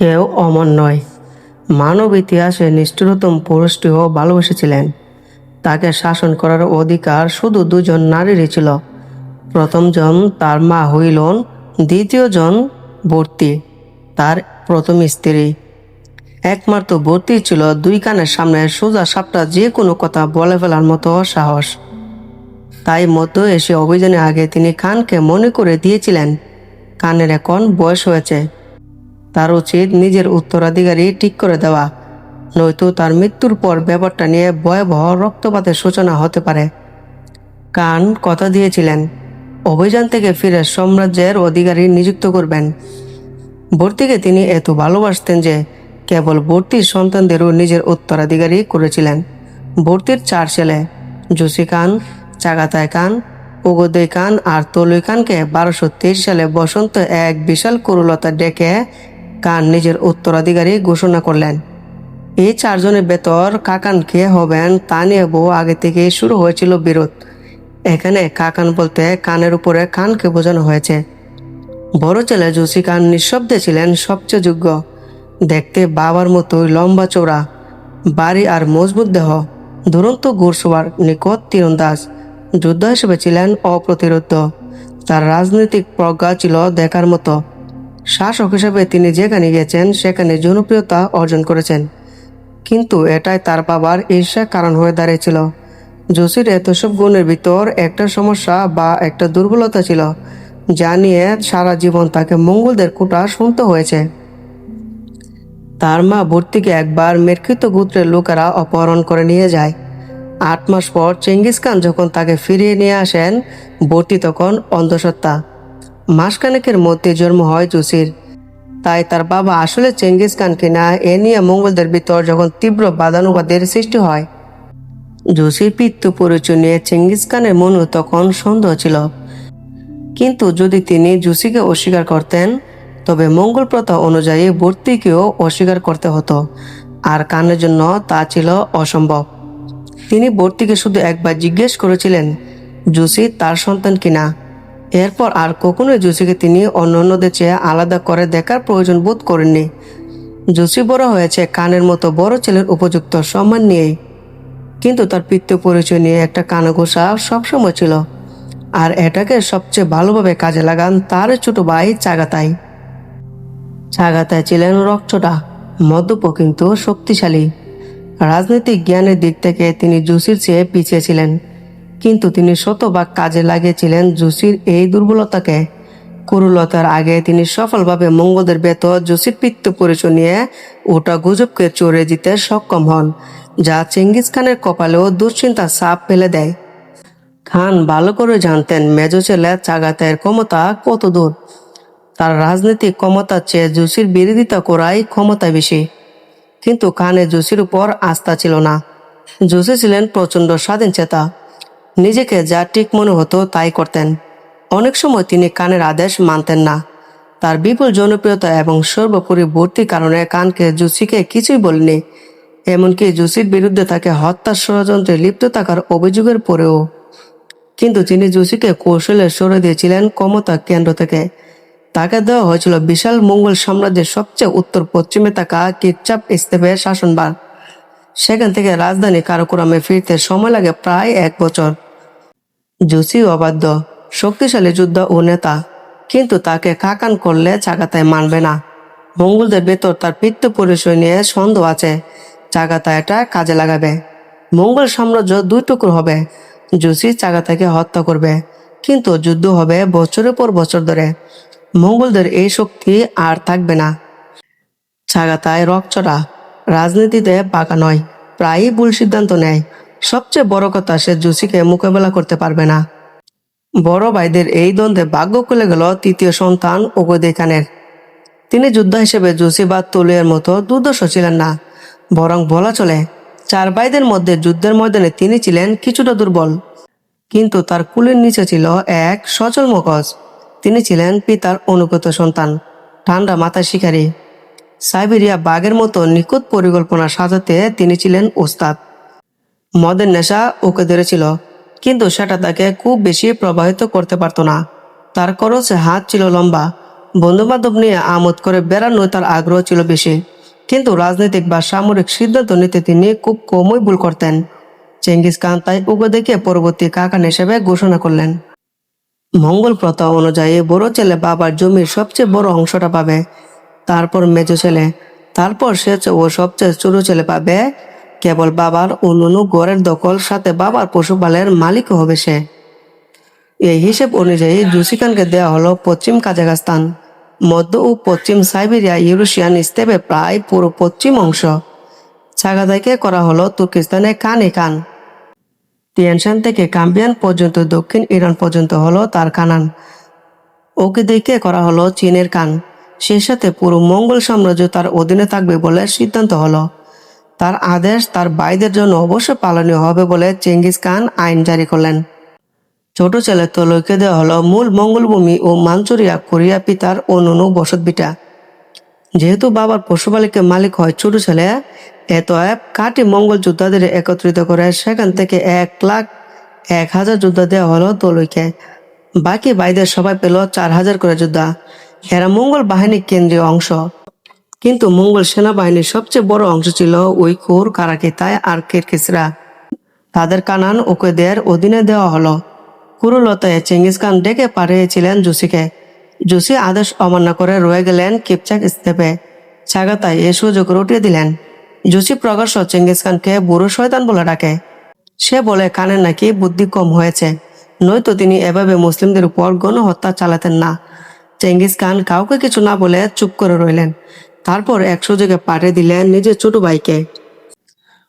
কেউ অমর নয়। মানব ইতিহাসে নিষ্ঠুরতম পুরুষটিও ভালোবেসেছিলেন। তাকে শাসন করার অধিকার শুধু দুজন নারীরই ছিল। প্রথমজন তার মা হইলন, দ্বিতীয়জন ভর্তি তার প্রথম স্ত্রী। একমাত্র ভর্তি ছিল দুই কানের সামনে সোজা সাপটা যে কোনো কথা বলে ফেলার মতো সাহস। তাই মধ্য এসে অভিযানে আগে তিনি খানকে মনে করে দিয়েছিলেন, কানের এখন বয়স হয়েছে। তার উচিত নিজের উত্তরাধিকারী ঠিক করে দেওয়া। নয়তো তার মৃত্যুর পর ব্যাপারটা নিয়ে ভয়াবহ রক্তপাতের সূচনা হতে পারে। কান কথা দিয়েছিলেন, অভিযান থেকে ফিরে সাম্রাজ্যের অধিকারী নিযুক্ত করবেন। ভর্তিকে তিনি এত ভালোবাসতেন যে কেবল ভর্তির সন্তানদেরও নিজের উত্তরাধিকারী করেছিলেন। ভর্তির চার ছেলে জুসি খান চাগাতায় খান উগদয় খান আর তলুই খানকে বারোশো তেইশ সালে বসন্ত এক বিশাল করুলতা ডেকে খান নিজের উত্তরাধিকারী ঘোষণা করলেন। এই চারজনের বেতর কাকান কে হবেন তা নিয়ে বহু আগে থেকেই শুরু হয়েছিল বিরোধ। এখানে কাকান বলতে কানের উপরে কানকে বোঝানো হয়েছে। বড় ছেলে জুসি খান নিঃশব্দে ছিলেন সবচেয়ে যোগ্য। দেখতে বাবার মতোই লম্বা চৌড়া বাড়ি আর মজবুত দেহ, দুরন্ত ঘুরসোয়ার নিকট তীরন্দাজ। যুদ্ধ হিসেবে ছিলেন অপ্রতিরোধ তার রাজনৈতিক প্রজ্ঞা ছিল দেখার মতো। শাসক হিসেবে তিনি যেখানে গিয়েছেন, সেখানে জনপ্রিয়তা অর্জন করেছেন। কিন্তু এটাই তার বাবার ঈর্ষার কারণ হয়ে দাঁড়িয়েছিল। জসির এত সব গুণের ভিতর একটা সমস্যা বা একটা দুর্বলতা ছিল, যা নিয়ে সারা জীবন তাকে মঙ্গলদের কোটা শুনতে হয়েছে। তার মা ভর্তিকে একবার মেরকৃত গোত্রের লোকেরা অপহরণ করে নিয়ে যায়। আট মাস পর চেঙ্গিস খান যখন তাকে ফিরিয়ে নিয়ে আসেন, ভর্তি তখন অন্ধসত্ত্বা। মাসখানেকের মধ্যে জন্ম হয় জুসির। তাই তার বাবা আসলে চেঙ্গিস খান কিনা এ নিয়ে মঙ্গলদের ভিতর যখন তীব্র বাদানুবাদের সৃষ্টি হয়। জুসির পিতৃ পরিচয় নিয়ে চেঙ্গিস খানের মনও তখন সন্দেহ ছিল। কিন্তু যদি তিনি জুসিকে অস্বীকার করতেন, তবে মঙ্গল প্রথা অনুযায়ী ভর্তিকেও অস্বীকার করতে হতো। আর কানের জন্য তা ছিল অসম্ভব। তিনি ভর্তিকে শুধু একবার জিজ্ঞেস করেছিলেন জুসি তার সন্তান কিনা? এরপর আর কখনোই জুসিকে তিনি অন্যান্যদের চেয়ে আলাদা করে দেখার প্রয়োজন বোধ করেননি। জুসি বড় হয়েছে কানের মতো বড় ছেলের উপযুক্ত সম্মান নিয়েই। কিন্তু তার পিতৃ পরিচয় নিয়ে একটা কানাঘোষা সবসময় ছিল। আর এটাকে সবচেয়ে ভালোভাবে কাজে লাগান তার ছোট ভাই চাগাতাই। চাগাতাই ছিলেন রক্তটা, মদ্যপ কিন্তু শক্তিশালী। রাজনৈতিক জ্ঞানের দিক থেকে তিনি জুসির চেয়ে পিছিয়ে ছিলেন। কিন্তু তিনি শতভাগ কাজে লাগিয়েছিলেন জুসির এই দুর্বলতাকে। কুরুলতার আগে তিনি সফলভাবে মঙ্গলদের বেতর জুসির পিত্ত পরিচয় নিয়ে ওটা গুজবকে চড়ে দিতে সক্ষম হন, যা চেঙ্গিস খানের কপালেও দুশ্চিন্তা সাপ ফেলে দেয়। খান ভালো করে জানতেন মেজো ছেলে চাগাতের ক্ষমতা কত দূর তার রাজনৈতিক ক্ষমতার চেয়ে জুসির বিরোধিতা করাই ক্ষমতা বেশি। কিন্তু খানের জুসির উপর আস্থা ছিল না। জুসি ছিলেন প্রচণ্ড স্বাধীন চেতা নিজেকে যা ঠিক মনে হতো তাই করতেন। অনেক সময় তিনি কানের আদেশ মানতেন না। তার বিপুল জনপ্রিয়তা এবং সর্বোপরি ভর্তির কারণে কানকে জুসিকে কিছুই বলেনি। এমনকি জুসির বিরুদ্ধে তাকে হত্যার ষড়যন্ত্রে লিপ্ত থাকার অভিযোগের পরেও। কিন্তু তিনি জুসিকে কৌশলে সরে দিয়েছিলেন ক্ষমতা কেন্দ্র থেকে। তাকে দেওয়া হয়েছিল বিশাল মঙ্গল সাম্রাজ্যের সবচেয়ে উত্তর পশ্চিমে থাকা কিপচাপ ইস্তেফের শাসনবার সেখান থেকে রাজধানী কারকুরামে ফিরতে সময় লাগে প্রায় এক বছর। জুসি অবাধ্য, শক্তিশালী যুদ্ধ ও নেতা, কিন্তু তাকে কাকান করলে চাগাতায় মানবে না। মঙ্গলদের ভেতর তার পিত্ত পরিচয় নিয়ে সন্দেহ আছে চাগাতা এটা কাজে লাগাবে। মঙ্গল সাম্রাজ্য দুই টুকরো হবে, জুসি চাগাতাকে হত্যা করবে, কিন্তু যুদ্ধ হবে বছরের পর বছর ধরে। মঙ্গলদের এই শক্তি আর থাকবে না। ছাগাতায় রকচড়া রাজনীতিতে পাকা নয়, প্রায়ই ভুল সিদ্ধান্ত নেয়। সবচেয়ে বড় কথা, সে জুসিকে মোকাবেলা করতে পারবে না। বড় ভাইদের এই দ্বন্দ্বে ভাগ্য খুলে গেল তৃতীয় সন্তান ওগদে খানের। তিনি যোদ্ধা হিসেবে জুসি বা তুলিয়ার মতো দুর্দশ ছিলেন না, বরং বলা চলে, চার ভাইদের মধ্যে যুদ্ধের ময়দানে তিনি ছিলেন কিছুটা দুর্বল। কিন্তু তার কুলের নিচে ছিল এক সচল মগজ। তিনি ছিলেন পিতার অনুগত সন্তান, ঠান্ডা মাথা শিকারী। সাইবেরিয়া বাঘের মতো নিখুঁত পরিকল্পনা সাজাতে তিনি ছিলেন ওস্তাদ। মদের নেশা ওকে ধরেছিল, কিন্তু সেটা তাকে খুব বেশি প্রভাবিত করতে পারত না। তার করছে হাত ছিল লম্বা। বন্ধু বান্ধব নিয়ে আমোদ করে বেড়ানো তার আগ্রহ ছিল বেশি। কিন্তু রাজনৈতিক বা সামরিক সিদ্ধান্ত নিতে তিনি খুব কমই ভুল করতেন। চেঙ্গিস খান তাই উগো দেখে পরবর্তী কাকান হিসেবে ঘোষণা করলেন। মঙ্গল প্রথা অনুযায়ী বড় ছেলে বাবার জমির সবচেয়ে বড় অংশটা পাবে। তারপর মেজো ছেলে। তারপর সে ও সবচেয়ে ছোট ছেলে পাবে কেবল বাবার অন্যান্য গড়ের দখল, সাথে বাবার পশুপালের মালিক হবে সে। এই হিসেব অনুযায়ী জুসিকানকে দেওয়া হলো পশ্চিম কাজাখস্তান। মধ্য ও পশ্চিম সাইবেরিয়া ইউরোশিয়ান স্টেপে প্রায় পুরো পশ্চিম অংশ। ছাগাদাইকে করা হলো তুর্কিস্তানে কানে কান টিয়ানশান থেকে কাম্বিয়ান পর্যন্ত, দক্ষিণ ইরান পর্যন্ত হলো তার কানান ওকে দেখে করা হলো চীনের কান সেই সাথে পুরো মঙ্গল সাম্রাজ্য তার অধীনে থাকবে বলে সিদ্ধান্ত হলো। তার আদেশ তার ভাইদের জন্য অবশ্যই পালনীয় হবে বলে চেঙ্গিস খান আইন জারি করলেন। ছোট ছেলে তলইকে দেওয়া হলো মূল মঙ্গলভূমি ও মাঞ্চুরিয়া কোরিয়া পিতার অন্যান্য বসতভিটা যেহেতু বাবার পশুপালিকের মালিক হয় ছোট ছেলে, এত এক কাটি মঙ্গল যোদ্ধাদের একত্রিত করে সেখান থেকে এক লাখ এক হাজার যোদ্ধা দেওয়া হলো তলুইকে বাকি ভাইদের সবাই পেল চার হাজার করে যোদ্ধা। এরা মঙ্গল বাহিনীর কেন্দ্রীয় অংশ। কিন্তু মঙ্গল সেনাবাহিনীর সবচেয়ে বড় অংশ ছিল ওই উইকুর কারাকিতায় আর কিরকিসরা তাদের কানান ওকেদের অধীনে দেওয়া হলো। কুরুলতায় চেঙ্গিস খান ডেকে পাঠিয়েছিলেন জুসিকে জুসি আদেশ অমান্য করে রয়ে গেলেন কিপচাক স্তেপে। ছাগাতায় এ সুযোগ রটিয়ে দিলেন। জুসি প্রকাশ্য চেঙ্গিস খানকে বুড়ো শয়তান বলে ডাকে। সে বলে, কানের নাকি বুদ্ধি কম হয়েছে। নয়তো তিনি এভাবে মুসলিমদের উপর গণহত্যা চালাতেন না। চেঙ্গিস খান কাউকে কিছু না বলে চুপ করে রইলেন। তারপর এক সুযোগে পাঠিয়ে দিলেন নিজের ছোট ভাইকে।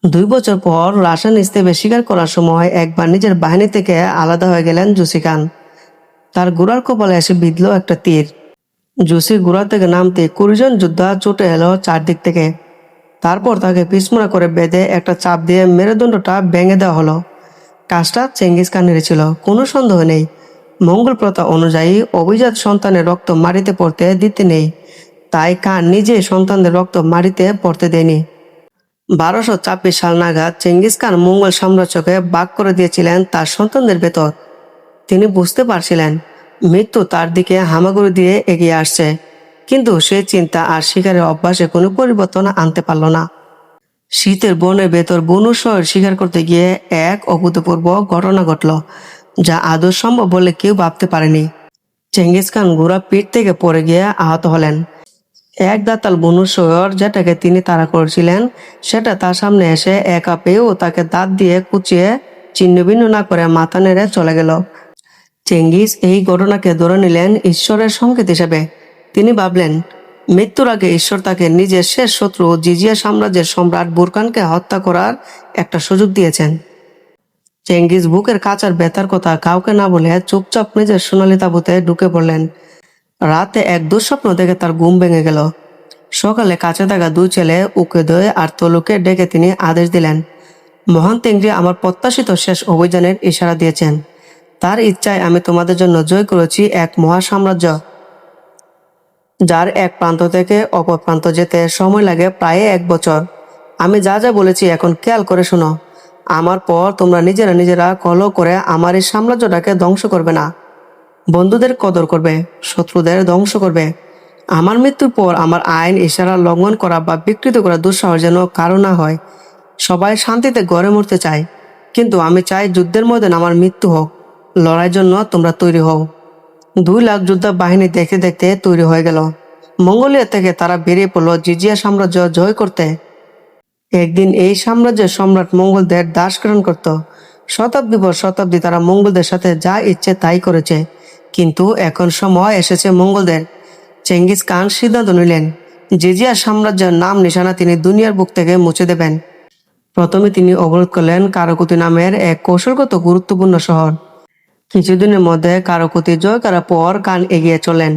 দুই বছর পর রাশিয়ান ইস্তেফে স্বীকার করার সময় একবার নিজের বাহিনী থেকে আলাদা হয়ে গেলেন জুসি খান। তার গোড়ার কপালে এসে বিঁধল একটা তীর। জুসি গোড়া থেকে নামতে কুড়িজন যোদ্ধা চটে এলো চারদিক থেকে। তারপর তাকে পিছমোড়া করে বেঁধে একটা চাপ দিয়ে মেরুদণ্ডটা ভেঙে দেওয়া হলো। কাজটা চেঙ্গিস খানের ছিল, কোনো সন্দেহ নেই। মঙ্গল প্রথা অনুযায়ী অভিজাত সন্তানের রক্ত মাটিতে পড়তে দিতে নেই। তাই খান নিজে সন্তানদের রক্ত মাটিতে পড়তে দেয়নি। বারোশো ছাব্বিশ সাল নাগাদ চেঙ্গিস খান মঙ্গল সাম্রাজ্যকে বাক করে দিয়েছিলেন তার সন্তানদের ভেতর। তিনি বুঝতে পারছিলেন, মৃত্যু তার দিকে হামাগুড়ি দিয়ে এগিয়ে আসছে, কিন্তু সে চিন্তা আর শিকারের অভ্যাসে কোনো পরিবর্তন আনতে পারল না। শীতের বনের ভেতর বনু শহর শিকার করতে গিয়ে এক অভূতপূর্ব ঘটনা ঘটল, যা আদৌ সম্ভব বলে কেউ ভাবতে পারেনি। চেঙ্গিস খান ঘোড়া পিঠ থেকে পড়ে গিয়ে আহত হলেন। এক দাতাল বনু শহর যেটাকে তিনি তাড়া করেছিলেন, সেটা তার সামনে এসে একা পেয়েও তাকে দাঁত দিয়ে কুচিয়ে ছিন্ন ভিন্ন না করে মাথা নেড়ে চলে গেল। চেঙ্গিস এই ঘটনাকে ধরে নিলেন ঈশ্বরের সংকেত হিসেবে। তিনি ভাবলেন, মৃত্যুর আগে ঈশ্বর তাকে নিজের শেষ শত্রু জিজিয়া সাম্রাজ্যের সম্রাট বুরকানকে হত্যা করার একটা সুযোগ দিয়েছেন। চেঙ্গিস বুকের কাচার ব্যথার কথা কাউকে না বলে চুপচাপ নিজের সোনালি তাবুতে ঢুকে পড়লেন। রাতে এক দুঃস্বপ্ন দেখে তার ঘুম ভেঙে গেল। সকালে কাছে থাকা দুই ছেলে উকে দয়ে আর তলুকে ডেকে তিনি আদেশ দিলেন, মহান তেঙ্গি আমার প্রত্যাশিত শেষ অভিযানের ইশারা দিয়েছেন। তার ইচ্ছায় আমি তোমাদের জন্য জয় করেছি এক মহা সাম্রাজ্য যার এক প্রান্ত থেকে অপর প্রান্ত যেতে সময় লাগে প্রায় এক বছর। আমি যা যা বলেছি এখন খেয়াল করে শোনো। আমার পর তোমরা নিজেরা নিজেরা কলহ করে আমার এই সাম্রাজ্যটাকে ধ্বংস করবে না। বন্ধুদের কদর করবে, শত্রুদের ধ্বংস করবে। আমার মৃত্যুর পর আমার আইন, ইশারা লঙ্ঘন করা বা বিকৃত করা দুঃসাহস যেন কারও না হয়। সবাই শান্তিতে গড়ে মরতে চায়। কিন্তু আমি চাই যুদ্ধের মধ্যে আমার মৃত্যু হোক। লড়াইয়ের জন্য তোমরা তৈরি হও। দুই লাখ যোদ্ধা বাহিনী দেখতে দেখতে তৈরি হয়ে গেল। মঙ্গোলিয়া থেকে তারা বেরিয়ে পড়ল জিজিয়া সাম্রাজ্য জয় করতে। একদিন এই সাম্রাজ্যের সম্রাট মঙ্গলদের দাসকরণ করত। শতাব্দী পর শতাব্দী তারা মঙ্গলদের সাথে যা ইচ্ছে তাই করেছে। কিন্তু এখন সময় এসেছে মঙ্গলদের। চেঙ্গিস খান সিদ্ধান্ত নিলেন জিজিয়া সাম্রাজ্যের নাম নিশানা তিনি দুনিয়ার বুক থেকে মুছে দেবেন। প্রথমে তিনি অবরোধ করলেন কারকুতি নামের এক কৌশলগত গুরুত্বপূর্ণ শহর। কিছুদিনের মধ্যে কারকুতি জয় করার পর কান এগিয়ে চলেন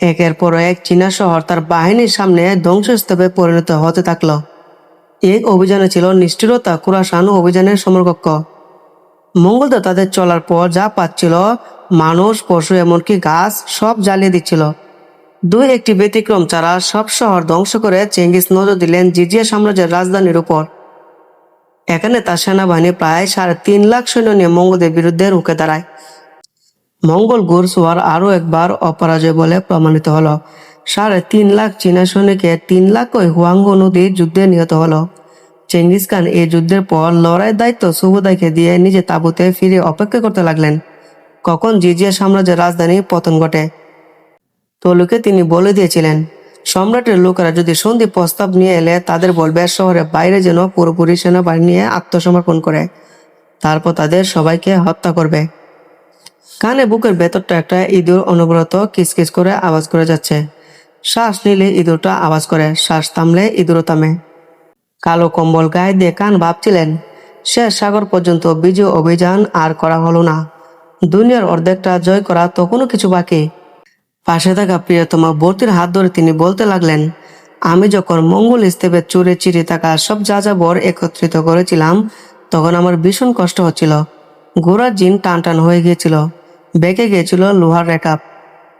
একের পর এক চীনা শহর তার বাহিনীর সামনে ধ্বংসস্তূপে পরিণত হতে থাকল। এক অভিযানে ছিল নিষ্ঠুরতা কুরাসান অভিযানের সমকক্ষ মঙ্গলদা তাদের চলার পর যা পাচ্ছিল মানুষ, পশু, এমনকি গাছ সব জ্বালিয়ে দিচ্ছিল। দুই একটি ব্যতিক্রম ছাড়া সব শহর ধ্বংস করে চেঙ্গিস নজর দিলেন জিজিয়া সাম্রাজ্যের রাজধানীর উপর। এখানে তার সেনাবাহিনী প্রায় সাড়ে তিন লাখ সৈন্য নিয়ে মঙ্গলদের বিরুদ্ধে রুখে দাঁড়ায়। মঙ্গল ঘোরসোয়ার আরও একবার অপরাজয় বলে প্রমাণিত হলো। সাড়ে তিন লাখ চীনা সৈনিকের তিন লাখ ওই হুয়াঙ্গো নদীর যুদ্ধে নিহত হলো। চেঙ্গিস খান এই যুদ্ধের পর লড়াইয়ের দায়িত্ব সুবোদাইকে দিয়ে নিজে তাঁবুতে ফিরে অপেক্ষা করতে লাগলেন। কখন জিজিয়া সাম্রাজ্যের রাজধানী পতন ঘটে? তলুকে তিনি বলে দিয়েছিলেন, সম্রাটের লোকেরা যদি সন্ধি প্রস্তাব নিয়ে এলে তাদের বলবে, শহরের বাইরে যেন পুরোপুরি সেনাবাহিনী নিয়ে আত্মসমর্পণ করে। তারপর তাদের সবাইকে হত্যা করবে। কানে বুকের ভেতরটা একটা ইঁদুর অনবরত কিচকিচ করে আওয়াজ করে যাচ্ছে। শ্বাস নিলে ইঁদুরটা আওয়াজ করে, শ্বাস থামলে ইঁদুরও থামে। কালো কম্বল গায়ে দিয়ে কান ভাবছিলেন, শেষ সাগর পর্যন্ত বিজয় অভিযান আর করা হলো না। দুনিয়ার অর্ধেকটা জয় করা তখনও কিছু বাকি। পাশে থাকা প্রিয়তমা বর্তির হাত ধরে তিনি বলতে লাগলেন, আমি যখন মঙ্গল ইস্তেবের চুরে চিরে থাকা সব যা যাবর একত্রিত করেছিলাম, তখন আমার ভীষণ কষ্ট হচ্ছিল। ঘোড়ার জিন টান টান হয়ে গিয়েছিল, বেঁকে গিয়েছিল লোহার রেকাপ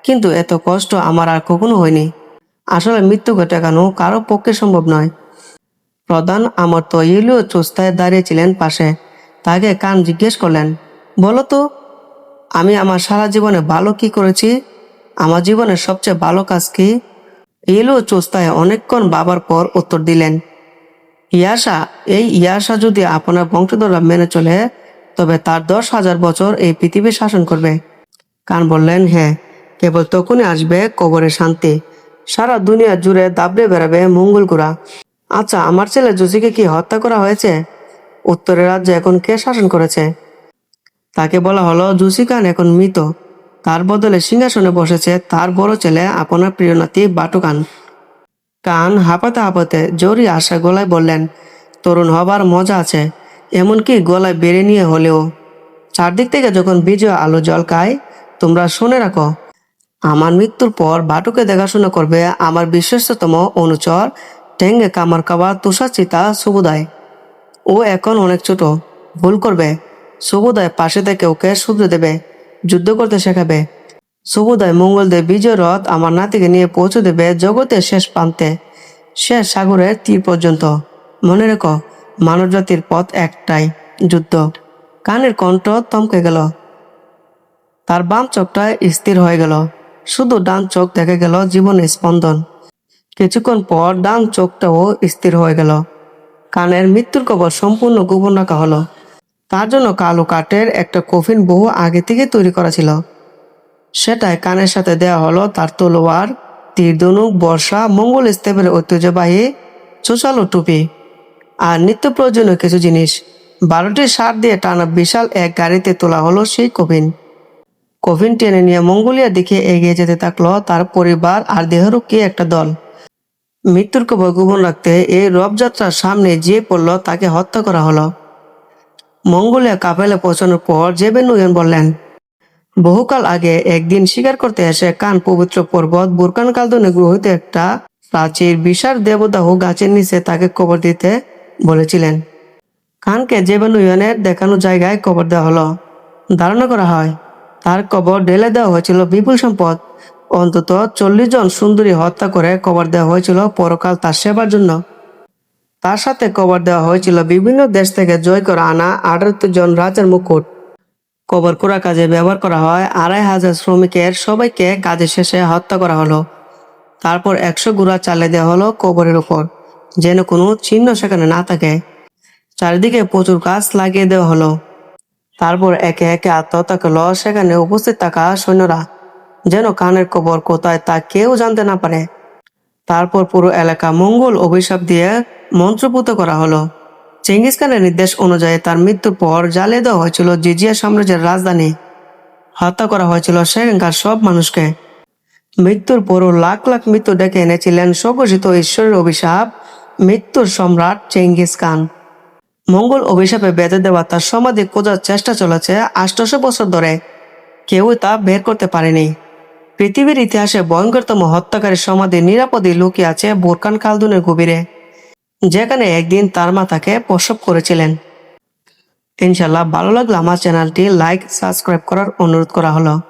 কিন্তু এত কষ্ট আমার আর কখনো হয়নি। আসলে মৃত্যুকে টেকানো কারও পক্ষে সম্ভব নয়। প্রধান আমার তো ইলিও চোস্তায় দাঁড়িয়েছিলেন পাশে। তাকে কান জিজ্ঞেস করলেন, বলো তো আমি আমার সারা জীবনে ভালো কি করেছি? আমার জীবনের সবচেয়ে ভালো কাজ কি? ইলু চোস্তায় অনেকক্ষণ বাবার পর উত্তর দিলেন, ইয়াসা, এই ইয়াসা যদি আপনার বংশধররা মেনে চলে, তবে তার দশ হাজার বছর এই পৃথিবী শাসন করবে। কান বললেন হ্যাঁ কেবল তখনই আসবে কবরে শান্তি। সারা দুনিয়া জুড়ে দাবড়ে বেড়াবে মঙ্গলগুড়া আচ্ছা আমার ছেলে জুসিকে কি হত্যা করা হয়েছে? উত্তরের রাজ্যে এখন কে শাসন করেছে? তাকে বলা হলো, জুসি খান এখন মৃত। তার বদলে সিংহাসনে বসেছে তার বড় ছেলে আপনার প্রিয় নাতি বাটু খান। কান হাঁপাতে হাঁপাতে জোরি আশা গলায় বললেন, তরুণ হবার মজা আছে, এমনকি গলায় বেড়ে নিয়ে হলেও। চারদিক থেকে যখন বিজয় আলো জলকায় তোমরা শুনে রাখো, আমার মৃত্যুর পর বাটুকে দেখাশোনা করবে আমার বিশ্বস্ততম অনুচর টেঙ্গে কামার কাবা তুষার চিতা সুবুদায় ও এখন অনেক ছোট, ভুল করবে। সুবুদায় পাশে থেকে ওকে শুধরে দেবে, যুদ্ধ করতে শেখাবে। সুবুদায় মঙ্গলদেব বিজয় রথ আমার নাতিকে নিয়ে পৌঁছে দেবে জগতের শেষ প্রান্তে, শেষ সাগরের তীর পর্যন্ত। মনে রেখো মানব জাতির পথ একটাই, যুদ্ধ। কানের কণ্ঠ থমকে গেল। তার বাম চোখটা স্থির হয়ে গেল। শুধু ডান চোখ দেখে গেল জীবনের স্পন্দন। কিছুক্ষণ পর ডান চোখটাও স্থির হয়ে গেল। কানের মৃত্যুর খবর সম্পূর্ণ গোপন রাখা হলো। তার জন্য কালো কাঠের একটা কফিন বহু আগে থেকে তৈরি করা ছিল। সেটাই কানের সাথে দেওয়া হলো তার তলোয়ার তীরধনুক বর্ষা, মঙ্গল স্তেপের ঐতিহ্যবাহী চোচালো টুপি আর নিত্য প্রয়োজনীয় কিছু জিনিস। বারোটি সার দিয়ে টানা বিশাল এক গাড়িতে তোলা হলো সেই কফিন। কফিন টেনে নিয়ে মঙ্গোলিয়ার দিকে এগিয়ে যেতে থাকল তার পরিবার আর দেহরক্ষী একটা দল। মৃত্যুর খবর গোপন রাখতে এই রথযাত্রার সামনে যে পড়ল তাকে হত্যা করা হলো। মঙ্গোলিয়া কাপেলে পৌঁছানোর পর জেবেন নুয়েন বললেন, বহুকাল আগে একদিন শিকার করতে এসে কান পবিত্র পর্বত বুরকান কালদনে গ্রহিত একটা প্রাচীর বিশাল দেবদাহ গাছের নিচে তাকে কবর দিতে বলেছিলেন। খানকে জেবেন নুয়েনের দেখানো জায়গায় কবর দেওয়া হলো। ধারণা করা হয়, তার কবর ঢেলে দেওয়া হয়েছিল বিপুল সম্পদ। অন্তত চল্লিশ জন সুন্দরী হত্যা করে কবর দেওয়া হয়েছিল পরকাল তার সেবার জন্য। তার সাথে কবর দেওয়া হয়েছিল বিভিন্ন দেশ থেকে জয় করে আনা আঠারো জন রাজার মুকুট। কবর করা কাজে ব্যবহার করা হয়। আড়াই হাজার শ্রমিকের সবাইকে কাজের শেষে হত্যা করা হলো। তারপর একশো গুড়া চালে দেওয়া হলো কবরের উপর, যেন কোনো চিহ্ন সেখানে না থাকে। চারিদিকে প্রচুর গাছ লাগিয়ে দেওয়া হলো। তারপর একে একে আত্মহত্যা করল সেখানে উপস্থিত থাকা সৈন্যরা, যেন কানের কবর কোথায় তা কেউ জানতে না পারে। তারপর পুরো এলাকা মঙ্গল অভিশাপ দিয়ে মন্ত্রপুত করা হলো। চেঙ্গিস খানের নির্দেশ অনুযায়ী তার মৃত্যুর পর জ্বালিয়ে দেওয়া হয়েছিল জিজিয়া সাম্রাজ্যের রাজধানী। হত্যা করা হয়েছিল সেখানকার সব মানুষকে। মৃত্যুর পরও লাখ লাখ মৃত্যু ডেকে এনেছিলেন স্বঘোষিত ঈশ্বরের অভিশাপ, মৃত্যুর সম্রাট চেঙ্গিস খান। মঙ্গল অভিশাপে বেঁধে দেওয়া তার সমাধি খোঁজার চেষ্টা চলেছে আষ্টশো বছর ধরে। কেউই তা বের করতে পারেনি। পৃথিবীর ইতিহাসে ভয়ঙ্করতম হত্যাকারী সমাধি নিরাপদে লুকিয়ে আছে বোরকান খালদুনের গভীরে। যেখানে একদিন তার মা তাকে প্রসব করেছিলেন। ইনশাল্লাহ ভালো লাগলে আমার চ্যানেলটি লাইক, সাবস্ক্রাইব করার অনুরোধ করা হলো।